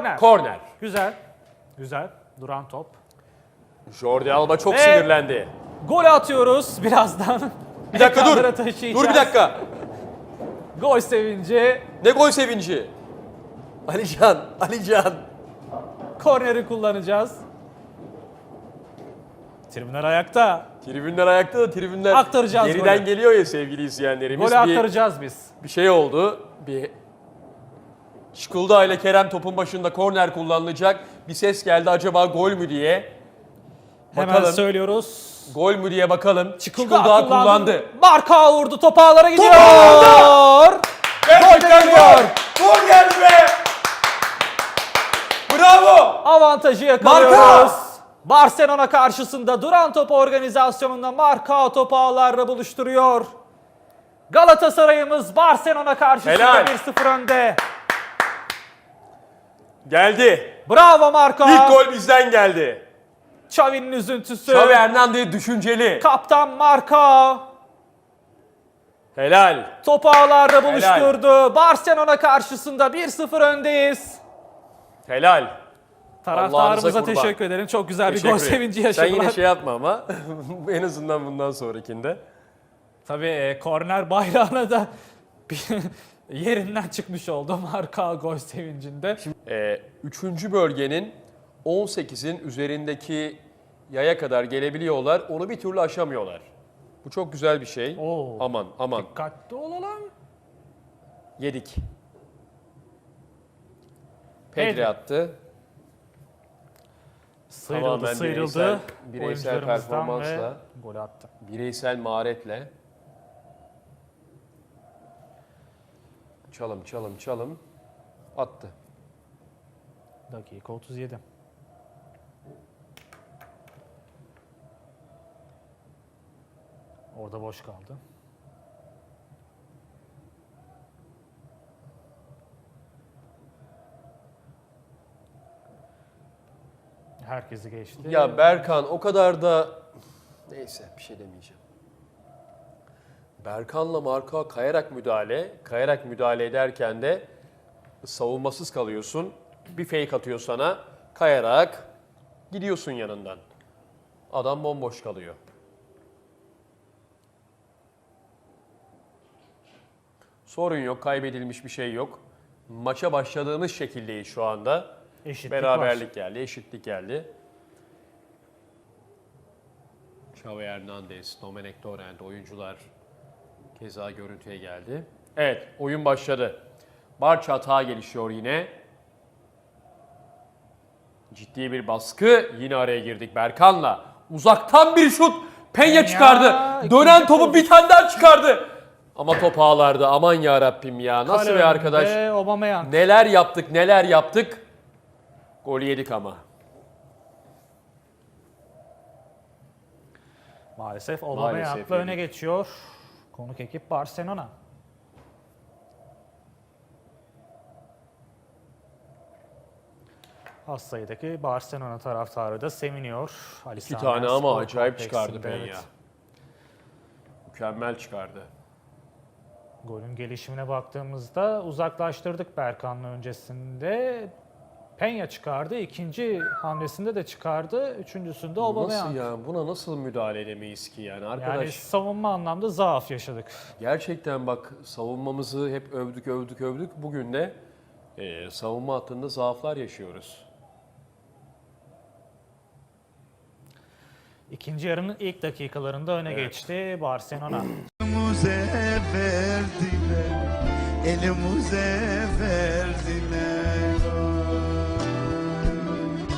Korner. Korner. Güzel. Güzel. Duran top. Jordi Alba çok Ve- sinirlendi. Gol atıyoruz birazdan. Bir dakika dur. Dur bir dakika. Gol sevinci. Ne gol sevinci? Alican, Alican. Korneri kullanacağız. Tribünler ayakta. Tribünler ayakta da tribünler Aktaracağız geriden golü. geliyor ya sevgili izleyenlerimiz. Golü Bir- aktaracağız biz. bir şey oldu. Bir Şıkıldağ ile Kerem topun başında korner kullanılacak. Bir ses geldi acaba gol mü diye. Hemen Bakalım. söylüyoruz. Gol mü diye bakalım. Çıkıldağ Şıkıldağ kullandı. Marka vurdu. Top ağlara gidiyor. Gerçekten geliyor. gol. Gol geldi be. Bravo. Avantajı yakalıyoruz. Barcelona karşısında duran top organizasyonunda Marka topu ağlarla buluşturuyor. Galatasaray'ımız Barcelona karşısında Helal. 1-0 önde. Geldi. Bravo Marka. İlk gol bizden geldi. Xavi'nin üzüntüsü. Xavi Hernandez düşünceli. Kaptan Marka. Helal. Topu ağlarla buluşturdu. Barcelona karşısında 1-0 öndeyiz. Helal. Taraftarımıza teşekkür ederim. Çok güzel bir Teşekkür gol ederim. sevinci Sen yaşadılar. yine şey yapma ama en azından bundan sonrakinde. Tabii e, korner bayrağına da bir yerinden çıkmış oldu Marka gol sevincinde. Ee, üçüncü bölgenin 18'in üzerindeki yaya kadar gelebiliyorlar. Onu bir türlü aşamıyorlar. Bu çok güzel bir şey. Oo. Aman aman. Dikkatli olalım. Yedik. Pedri Pedri. attı. Sıyrıldı, Tamamen sıyrıldı. bireysel- bireysel performansla. Gol attı. Bireysel maharetle. Çalım çalım çalım. Attı. Dakika 37. Orada boş kaldı. Herkesi geçti. Ya Berkan o kadar da neyse bir şey demeyeceğim. Berkan'la Marka kayarak müdahale, kayarak müdahale ederken de savunmasız kalıyorsun. Bir fake atıyor sana, kayarak gidiyorsun yanından. Adam bomboş kalıyor. Sorun yok, kaybedilmiş bir şey yok. Maça başladığımız şekildeyiz şu anda. Eşitlik Beraberlik var. geldi, eşitlik geldi. Xavi Hernandez, Domenech Torrent oyuncular keza görüntüye geldi. Evet, oyun başladı. Barça hata gelişiyor yine. Ciddi bir baskı. Yine araya girdik Berkan'la. Uzaktan bir şut. Penya çıkardı. Dönen topu bir tane daha çıkardı. Ama top ağlardı. Aman ya Rabbim ya. Nasıl bir arkadaş? önünde Aubameyang. Neler yaptık, neler yaptık. Gol yedik ama. Maalesef Maalesef Aubameyang'la öne yedik. geçiyor. Konuk ekip Barcelona. Az sayıdaki Barcelona taraftarı da seviniyor. Ali İki Sami tane ama Spor acayip çıkardı Penya. evet. Mükemmel çıkardı. Golün gelişimine baktığımızda uzaklaştırdık Berkan'la öncesinde. Penya çıkardı. ikinci hamlesinde de çıkardı. Üçüncüsünde Bu Nasıl Aubameyang. ya? Buna nasıl müdahale edemeyiz ki yani arkadaş? Yani savunma anlamda zaaf yaşadık. Gerçekten bak savunmamızı hep övdük övdük övdük. Bugün de e, savunma hattında zaaflar yaşıyoruz. İkinci yarının ilk dakikalarında öne geçti Barcelona. Elimize verdiler, elimize verdiler.